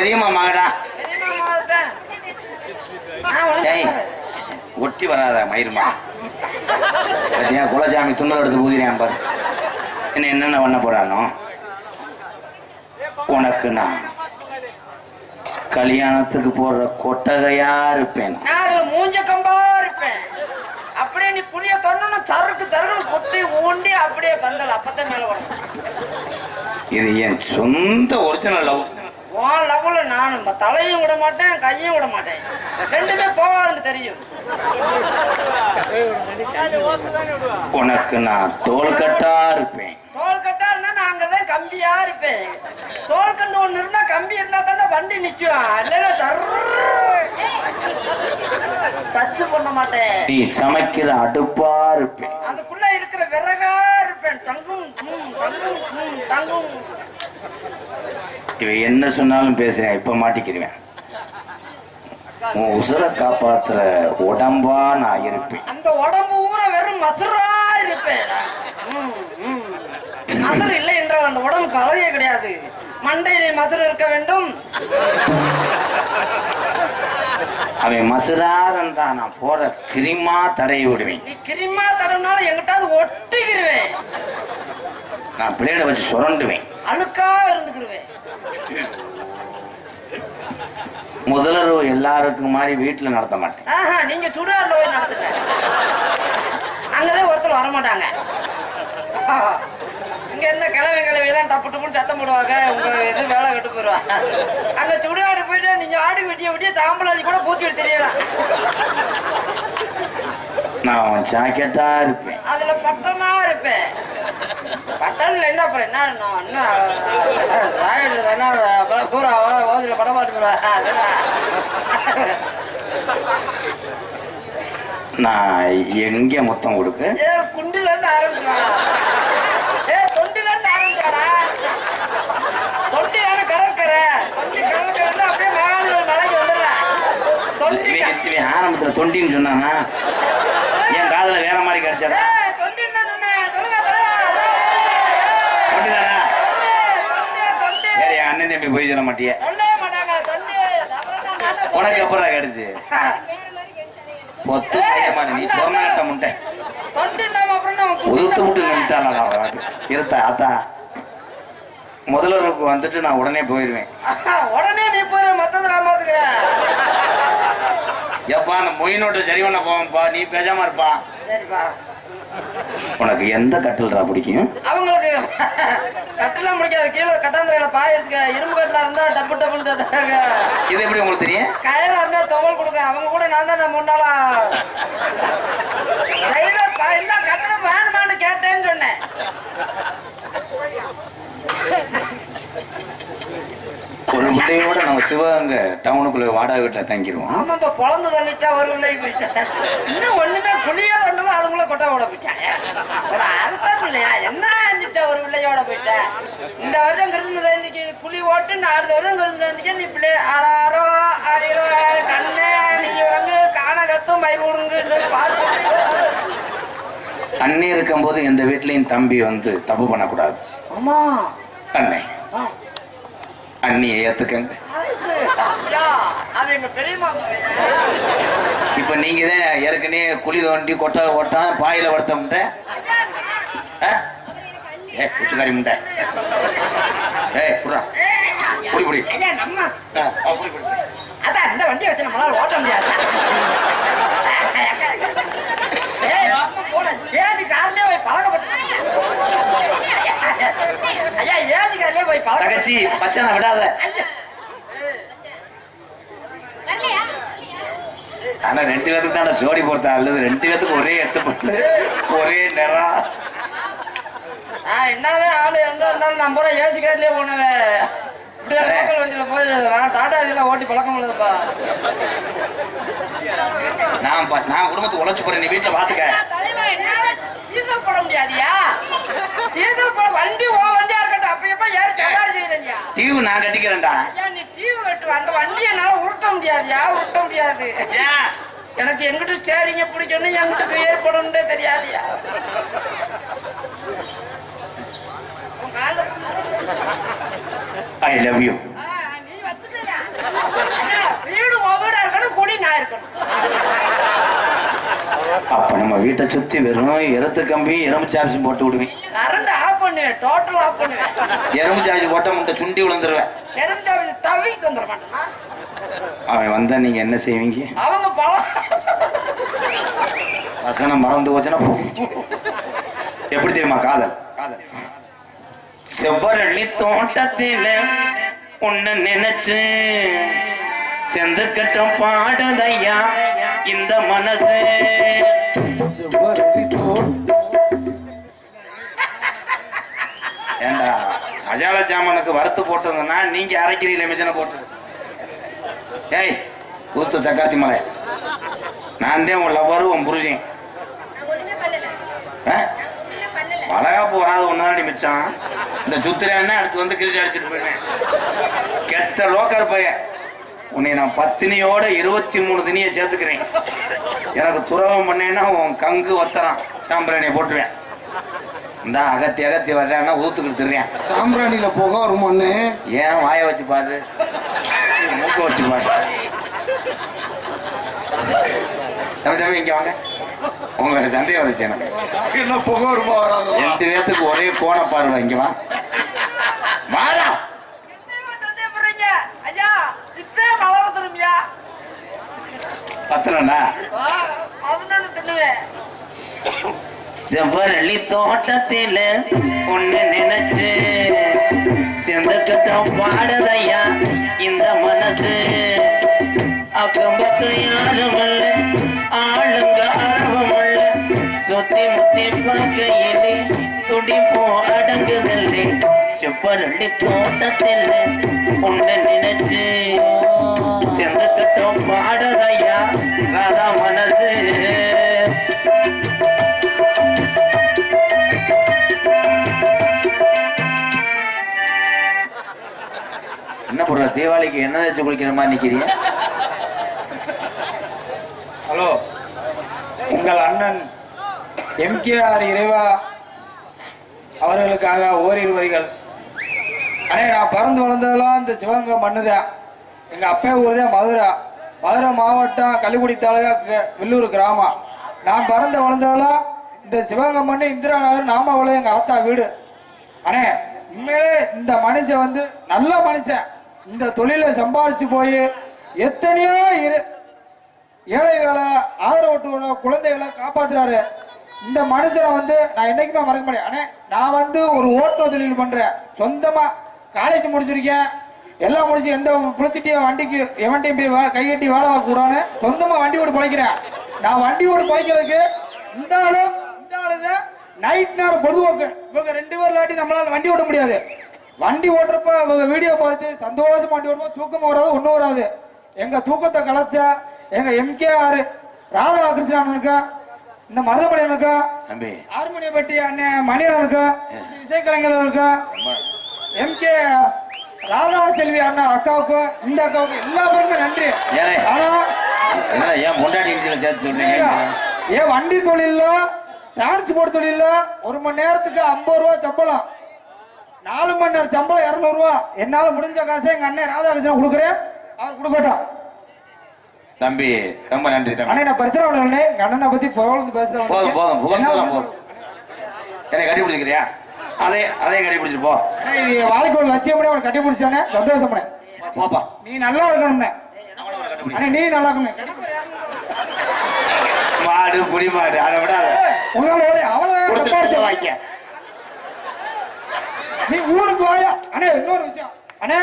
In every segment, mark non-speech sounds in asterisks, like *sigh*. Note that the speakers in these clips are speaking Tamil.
பெரியம்மா மகடா. ஒட்டி வராத மயிருமா. குலசாமி துண்டல் எடுத்து பூதிரியான் பாரு. என்ன என்னென்ன பண்ண போறானோ? உனக்கு நான் கல்யாணத்துக்கு போடுற கொட்டகையா இருப்பேன். நான் அதுல மூஞ்ச கம்பா இருப்பேன். அப்படியே நீ குழிய தொடணும் தருக்கு தருக்குன்னு குத்தி ஊண்டி அப்படியே பந்தல் அப்பதான் மேல வரும் இது என் சொந்த ஒரிஜினல் லவ் உன் லெவல நானும். தலையும் விட மாட்டேன் கையும் விட மாட்டேன். ரெண்டுமே போகாதுன்னு தெரியும். உனக்கு நான் தோள்கட்டா இருப்பேன். தோல் கட்டா இருந்தா நான் அங்கதான் கம்பியா இருப்பேன். தோல் கண்டு ஒண்ணு இருந்தா கம்பி இருந்தா தானே வண்டி நிக்கும். இல்லைன்னா டச் பண்ண மாட்டேன். நீ சமைக்கிற அடுப்பா இருப்பேன். அதுக்குள்ள இருக்கிற விறகா இருப்பேன். தங்கும் கும், தங்கும் கும், தங்கும் இவன் என்ன சொன்னாலும் பேசுறேன் இப்ப மாட்டிக்கிருவேன். உன் உசுரை காப்பாத்துற உடம்பா நான் இருப்பேன். அந்த உடம்பு ஊற வெறும் மசுரா இருப்பேன். மதுர் இல்லை என்றால் அந்த உடம்புக்கு அழகே கிடையாது. மண்டையிலே மதுர் இருக்க வேண்டும். அவன் மசுராரன் தான். நான் போற கிரிமா தடவி விடுவேன். கிரிமா தடனாலும் எங்கிட்டாவது ஒட்டிக்கிருவேன். நான் பிளேடை வச்சு சுரண்டுவேன். அழுக்கா இருந்துக்கிருவேன். முதலரவு எல்லாருக்கும் மாதிரி வீட்டுல நடத்த மாட்டேன் ஆஹா நீங்க சுடுகாடுல போய் நடத்துங்க அங்கதான் ஒருத்தர் வர மாட்டாங்க இங்க கிளவி கிளவி எல்லாம் டப்பு டப்புன்னு சத்தம் போடுவாங்க உங்க இது வேலை கட்டு போயிருவாங்க அங்க சுடுகாடு போயிட்டு நீங்க ஆடி வெட்டிய வெட்டிய தாம்பலாஜி கூட பூத்தி தெரியலாம் நான் ஜாக்கெட்டா இருப்பேன் அதுல பட்டமா இருப்பேன் பட்டன்ல என்ன அப்புறம் என்ன இன்னும் அப்புறம் பூரா ஓதில படம் பாட்டு போறா. நான் எங்க மொத்தம் கொடுக்க? ஏ குண்டில இருந்து ஆரம்பிச்சுடா. ஏ தொண்டில இருந்து ஆரம்பிச்சாடா. தொண்டியான கடற்கரை. தொண்டி கடற்கரை அப்படியே மேலே ஒரு மலைக்கு வந்துடுறேன் தொண்டி ஆரம்பத்துல தொண்டின்னு சொன்னானா? என் காதுல வேற மாதிரி கிடைச்சாடா ஏய், தொண்டின்னு தான் சொன்னேன். சொல்லுங்க, சொல்லுங்க. தொண்டிதானா தொண்டி, தொண்டி. சரி என் அண்ணன் தம்பி போய் சொல்ல மாட்டியே. அப்புறம். உனக்கு எப்படா கிடைச்சு பொத்து நீ சொன்னாட்ட முட்டை. தொண்டின்னாம அப்புறம் நான் உதுத்து விட்டு குடிக்க நின்ட்டாளா இருத்தா அத்தா. முதல்வருக்கு வந்துட்டு நான் உடனே போயிடுவேன் உடனே நீ போயிரு மத்தத நான் பாத்துக்கிறேன். எப்பா அந்த மொய் நோட்டு சரி பண்ண போவோம்ப்பா நீ பேசாம இருப்பா. சரிப்பா. உனக்கு எந்த கட்டில்டா பிடிக்கும்? அவங்களுக்கு கட்டெல்லாம் முடிக்காது கீழே கட்டாந்திரையில பாய வச்சுக்க இரும்பு கட்டில இருந்தா டப்பு தந்தாங்க. இது எப்படி உங்களுக்கு தெரியும்? கயிறா இருந்தா துவல் கொடுக்க அவங்க கூட நான் தான் முன்னாளா ரயில இல்ல கட்டணம் வேணுமான்னு கேட்டேன்னு சொன்னேன். ஒரு பிள்ளையோட நம்ம சிவகங்கை டவுனுக்குள்ள வாடகை வீட்டுல தங்கிடுவோம் ஆமா இப்ப பொழந்து தள்ளிட்டா ஒரு போயிட்டேன் இன்னும் ஒண்ணுமே குழியா தண்டலும் அதுக்குள்ள கொட்டை ஓட போயிட்டாங்க ஒரு அறுத்தா பிள்ளையா என்ன அஞ்சிட்ட ஒரு பிள்ளையோட போயிட்டேன் இந்த வருஷம் கிருந்த ஜெயந்திக்கு குழி ஓட்டு அடுத்த வருஷம் கிருந்த ஜெயந்திக்கு நீ பிள்ளை ஆறாரோ ஆறிரோ கண்ணே நீ வந்து காணகத்தும் மயில் கொடுங்க. பாட்டு அண்ணி இருக்கும்போது எந்த வீட்லயும் தம்பி வந்து தப்பு பண்ணக்கூடாது. ஆமா. அண்ணே. அண்ணியை ஏத்துக்கங்க. அது எங்க பெரியம்மா. இப்ப நீங்க தான் ஏற்கனவே குழி தோண்டி கொட்டை ஓட்டான் பாயில வளர்த்த முட்டை. ஆ? ஏ குச்சிக்காரி முட்டை. புறா புடி புடி. புடி அதான் இந்த வண்டியை வச்சு நம்மளால ஓட்ட முடியாது. ஏதி கார்லயே போய் பழக்கப்பட்டு ஐயா ஏதி கார்லயே போய் பழக்க தகச்சி பச்சனை விடாத. ஆனா ரெண்டு பேருக்கு தான் ஜோடி போட்டா அல்லது ரெண்டு பேத்துக்கு ஒரே எத்து ஒரே நிறம் என்னதான் ஆளு எங்க இருந்தாலும் நம்ம கார்லயே போனவன் இப்படியே வண்டியில போய் நான் டாடா இதுல ஓட்டி பழக்கம் உள்ளதுப்பா. நான் பா- நான் குடும்பத்துக்கு உழைச்சு போறேன். நீ வீட்டுல பாத்துக்க. டீசல் போட முடியாதியா? டீசல் போட வண்டி ஓ வண்டியா இருக்கட்டும். அப்ப எப்ப ஏறி சவாரி செய்யறீங்க தீவு நான் கட்டிக்கிறேன்டா. அந்த வண்டி என்னால உருட்ட முடியாதுயா? உருட்ட முடியாது. எனக்கு எங்கிட்ட ஸ்டேரிங்க பிடிக்கணும் எங்கிட்ட ஏற்படணும்னே தெரியாதுயா? ஐ லவ் யூ நான் இருக்கணும். அப்ப நம்ம வீட்டை சுத்தி வெறும் எரத்து கம்பி எறும்பு சாப்ஸ் போட்டு விடுவேன். கரண்ட் ஆஃப் பண்ணுவேன் டோட்டல் ஆஃப் பண்ணுவேன். எறும்பு சாப்ஸ் போட்டா முட்டை சுண்டி விழுந்துருவேன். தெரிஞ்ச தவிட்டு வந்துட மாட்டானா அவன் வந்தா நீங்க என்ன செய்வீங்க? அவங்க பழம் வசனம் மறந்து போச்சுன்னா. எப்படி தெரியுமா காதல்? செவ்வரளி தோட்டத்தில உன்னை நினைச்சு செந்து கட்டம் பாடுதையா இந்த மனசு. செவ்வரளி தோல் அஜால ஜாமனுக்கு வறுத்து போட்டதுன்னா நீங்க அரைக்கிறீங்களே மிஷினை போட்டு ஏய் கூத்து சக்காத்தி மலை. நான் தான் உன் லவ்வர் உன் புருஷன். ஆ? போறாது ஒண்ணுதான் மிச்சம் இந்த சுத்திரன்னா அடுத்து வந்து கிழிச்சு அடிச்சுட்டு போயிடுவேன். கெட்ட லோக்கர் பையன். உன்னை நான் பத்தினியோட இருபத்தி மூணு தினியை சேர்த்துக்கிறேன். எனக்கு துறவம் பண்ணேன்னா உன் கங்கு ஒத்தரான் சாம்பிராணியை போட்டுருவேன். இந்த அகத்தி அகத்தி வர்றான்னா ஊத்துக்கிட்டு திரியான் சாம்பிராணியில புகை வருமானே ஏன் வாயை வச்சு பாரு. மூக்க வச்சு பாரு. தம்பி தம்பி இங்க வாங்க. உங்களுக்கு சந்தேகம் வந்துச்சு எனக்கு. என்ன புகை வருமா வராதா? ரெண்டு பேத்துக்கு ஒரே கோண பார்வை இங்க வா. வாடா. ஆ, பதினொன்னு தின்னுவேன். செவ்வரளி தோட்டத்தில ஒண்ணு நினைச்சு. சேர்ந்த பாடுதையா இந்த மனசு. அக்கம்பத்து பக்கம் யாரும் அல்ல ஆளுங்க அரவம் அல்ல சுத்தி முத்தி பார்க்கையிலே துடிப்போ அடங்குதல்லே. செவ்வரளி தோட்டத்தில ஒண்ணு நினைச்சு. சேர்ந்த பாடுதையா ராதா மனசு. தீபாவளிக்கு என்ன தேய்ச்சி குளிக்கிற மாதிரி நிக்கிறீங்க? ஹலோ. உங்கள் அண்ணன் எம்கேஆர் இறைவா அவர்களுக்காக ஓரிரு வரிகள். அண்ணே நான் பிறந்து வளர்ந்ததெல்லாம் இந்த சிவகங்கை மண்ணுதான் எங்க அப்பா ஊர் தான் மதுரை. மதுரை மாவட்டம் கள்ளிக்குடி தாலுகா க- வில்லூர் கிராமம். நான் பிறந்து வளர்ந்ததெல்லாம் இந்த சிவகங்கை மண்ணு இந்திரா நகர் நாம எங்க அத்தா வீடு. அண்ணே உண்மையிலே இந்த மனுஷன் வந்து நல்ல மனுஷன். இந்த தொழிலை சம்பாதிச்சு போய் எத்தனையோ இரு ஏழைகளை ஆதரவற்ற குழந்தைகளை காப்பாத்துறாரு. இந்த மனுஷனை வந்து நான் என்னைக்குமே மறக்க முடியாது. அண்ணே நான் வந்து ஒரு ஓட்டுநர் தொழில் பண்றேன். சொந்தமா காலேஜ் முடிச்சிருக்கேன். எல்லாம் முடிச்சு எந்த புளுத்திட்டியும் வண்டிக்கு எவன்டையும் போய் வே- வேலை பார்க்க கூடாதுன்னு சொந்தமா வண்டி ஓட்டு பழைக்கிறேன். நான் வண்டி ஓட்டு பழைக்கிறதுக்கு இந்த ஆளும் இந்த ஆளுதான் நைட் நேரம் பொதுவாக்கு இவங்க ரெண்டு பேர் இல்லாட்டி நம்மளால வண்டி ஓட்ட முடியாது. வண்டி ஓட்டுறப்ப இவங்க வீடியோ பார்த்துட்டு சந்தோஷமா வண்டி ஓட்டும்போது தூக்கம் வராது ஒன்றும் வராது. எங்க தூக்கத்தை கலைச்சா எங்க எம்கேஆர் ராதா கிருஷ்ணன் இருக்கா இந்த மருதமணியன் இருக்கா தம்பி. ஆறுமணியப்பட்டி அண்ணன் மணியன் இருக்கா இசைக்கலைஞர் இருக்கா எம்கே ராதா செல்வி அண்ணா அக்காவுக்கும் இந்த அக்காவுக்கும் எல்லா பேருக்குமே நன்றி. ஆனா ஏன் இன்சில சேர்த்து சொல்றீங்க? ஏன் வண்டி தொழில்ல டிரான்ஸ்போர்ட் தொழில்ல ஒரு மணி நேரத்துக்கு ஐம்பது ரூபா சம்பளம். நாலு மணி நேரம் சம்பளம் இருநூறு ரூபா என்னால முடிஞ்ச காசை எங்க அண்ணன் ராதாகிருஷ்ணன் கொடுக்குறேன். அவர் கொடுக்கட்டும் தம்பி ரொம்ப நன்றி தம்பி. அண்ணே நான் பிரச்சனை இல்லை எங்க அண்ணனை பத்தி புகழ்ந்து பேசுறேன் போதும் போதும் புகழ் போதும். என்னை கட்டி பிடிச்சிக்கிறியா அதே அதையும் கட்டி பிடிச்சிட்டு போ. இது என் வாழ்க்கை ஒரு லட்சியம் பண்ணி அவனை கட்டி பிடிச்சானே சந்தோஷம் பண்ணேன் போப்பா. நீ நல்லா இருக்கணும்னே. அண்ணே நீ நல்லா இருக்கணும் மாடு புடி மாடு அதை விட அதை உங்களோட அவ்வளவு வாய்க்க நீ ஊருக்கு வாயா. அண்ணே இன்னொரு விஷயம். அண்ணே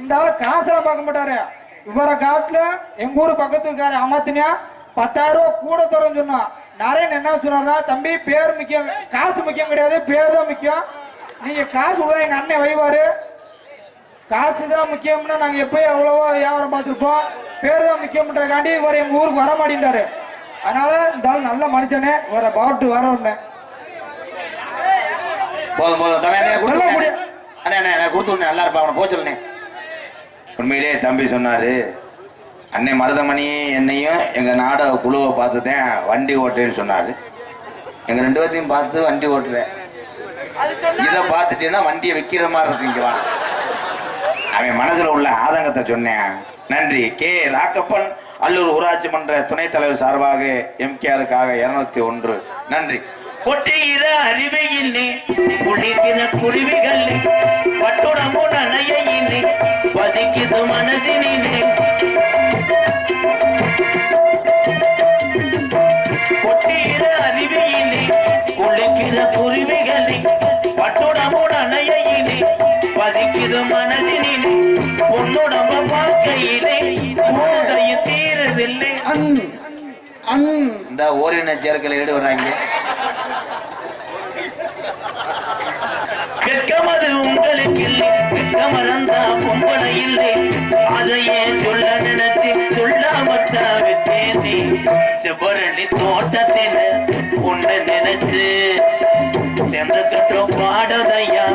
இந்த ஆள் காசெல்லாம் பார்க்க மாட்டாரு. இவரை காட்டுல எங்க ஊரு பக்கத்து இருக்காரு அமர்த்தினியா பத்தாயிரம் ரூபா கூட தரும் சொன்னான். நாராயண் என்ன சொன்னார்னா தம்பி பேர் முக்கியம். காசு முக்கியம் கிடையாது பேர் தான் முக்கியம். நீங்க காசு விடுவா எங்க அண்ணன் வைவாரு. காசு தான் முக்கியம்னா நாங்க எப்பயும் எவ்வளவோ வியாபாரம் பார்த்துருப்போம். பேர் தான் முக்கியம்ன்றக்காண்டி இவர் எங்க ஊருக்கு வர மாட்டேன்றாரு. அதனால இந்த ஆள் நல்ல மனுஷனே. இவரை பாட்டு வர ஒண்ணு போதும் போதும் தம்பி அண்ணே கொடுத்து. அண்ணே அண்ணே கொடுத்து நல்லா இருப்பா அவனை போக சொல்லுனே உண்மையிலே தம்பி சொன்னாரு அன்னை மருதமணி என்னையும் எங்க நாடக குழுவை பார்த்துட்டேன் வண்டி ஓட்டுறேன்னு சொன்னாரு. எங்க ரெண்டு பேர்த்தையும் பார்த்து வண்டி ஓட்டுறேன் அது சொன்னா இதை பார்த்துட்டேன்னா வண்டியை வைக்கிற மாதிரி இருக்கு இங்க வா. அவன் மனசுல உள்ள ஆதங்கத்தை சொன்னேன். நன்றி. கே. ராக்கப்பன் அல்லூர் ஊராட்சி மன்ற துணைத் தலைவர் சார்பாக எம்கேஆருக்காக இருநூத்தி ஒன்று. நன்றி. கொட்டுகிற அறிவையில்லை குளிக்கிற குருவிகள் பட்டுடம்பு நனையில்லை பசிக்குது மனசினிலே. கொட்டுகிற அறிவையில்லை குளிக்கிற குருவிகள் பட்டுடம்பு நனையில்லை பசிக்குது மனசினிலே. பொன்னுடம்ப பார்க்கையிலே போதையும் தீரதில்லை அன் அன். இந்த ஓரின சேர்க்கையில் ஈடுபடுறாங்க. உங்களுக்கு இல்லை பொம்பளை இல்லை. அதையே சொல்ல நினைச்சு சொல்லாமத்தா விட்டேனே. செவ்வரளி தோட்டத்தில உன்னை நினைச்சு சேர்ந்து கட்டும் பாடதையா?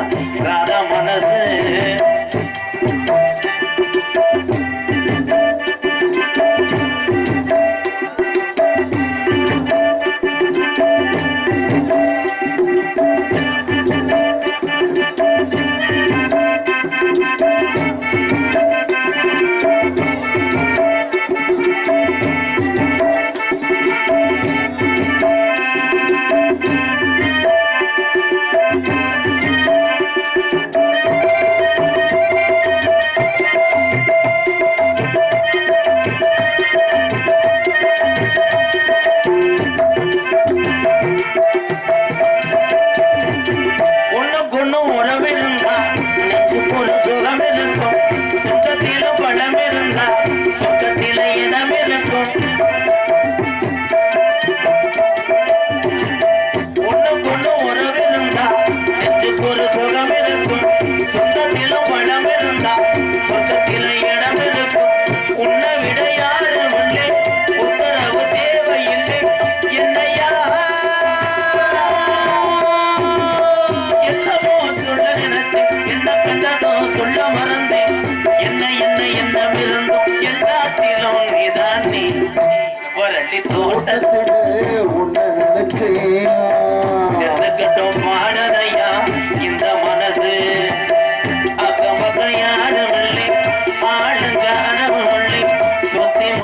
என்ன *laughs* இருந்தும்